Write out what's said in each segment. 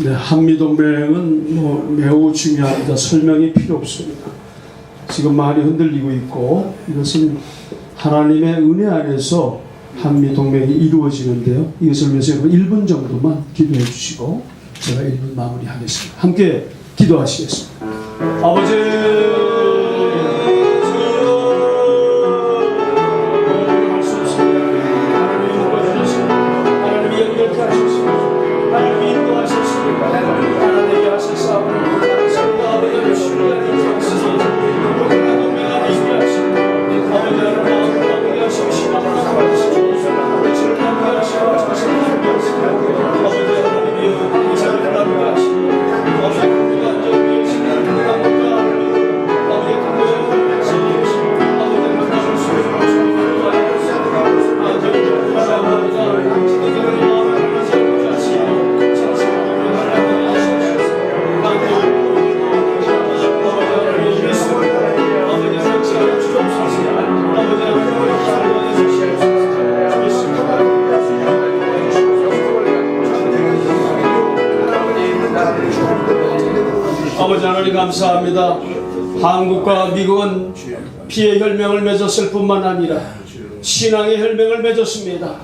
네, 한미동맹은 뭐 매우 중요합니다. 설명이 필요 없습니다. 지금 많이 흔들리고 있고 이것은 하나님의 은혜 안에서 한미동맹이 이루어지는데요. 이것을 위해서 여러분 1분 정도만 기도해 주시고 제가 1분 마무리하겠습니다. 함께 기도하시겠습니다. 아버지 아버지 하나님 감사합니다. 한국과 미국은 피해 혈맹을 맺었을 뿐만 아니라 신앙의 혈맹을 맺었습니다.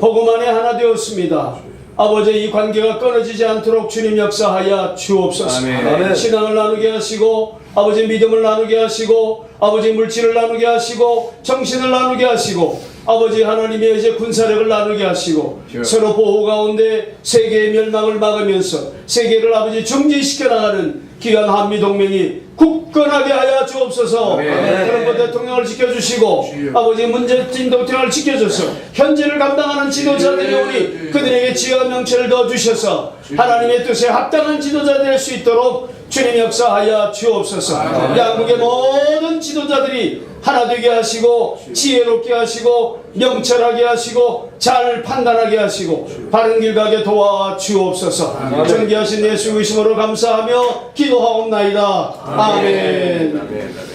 복음 안에 하나 되었습니다. 아버지 이 관계가 끊어지지 않도록 주님 역사하여 주옵소서. 아멘. 신앙을 나누게 하시고 아버지 믿음을 나누게 하시고 아버지 물질을 나누게 하시고 정신을 나누게 하시고 아버지 하나님의 이제 군사력을 나누게 하시고 주여. 서로 보호 가운데 세계의 멸망을 막으면서 세계를 아버지 중지시켜 나가는 기간 한미 동맹이 굳건하게 하여 주옵소서. 트럼프 대통령을 지켜주시고 주여. 아버지 문재인 대통령을 지켜줘서 현재를 감당하는 지도자들이 예, 오니 예. 그들에게 지혜와 명철을 더 주셔서 하나님의 뜻에 합당한 지도자 될 수 있도록 주님 역사하여 주옵소서. 아멘. 양국의 모든 지도자들이 하나 되게 하시고 지혜롭게 하시고 명철하게 하시고 잘 판단하게 하시고 바른 길 가게 도와 주옵소서. 아멘. 존귀하신 예수 의심으로 감사하며 기도하옵나이다. 아멘. 아멘.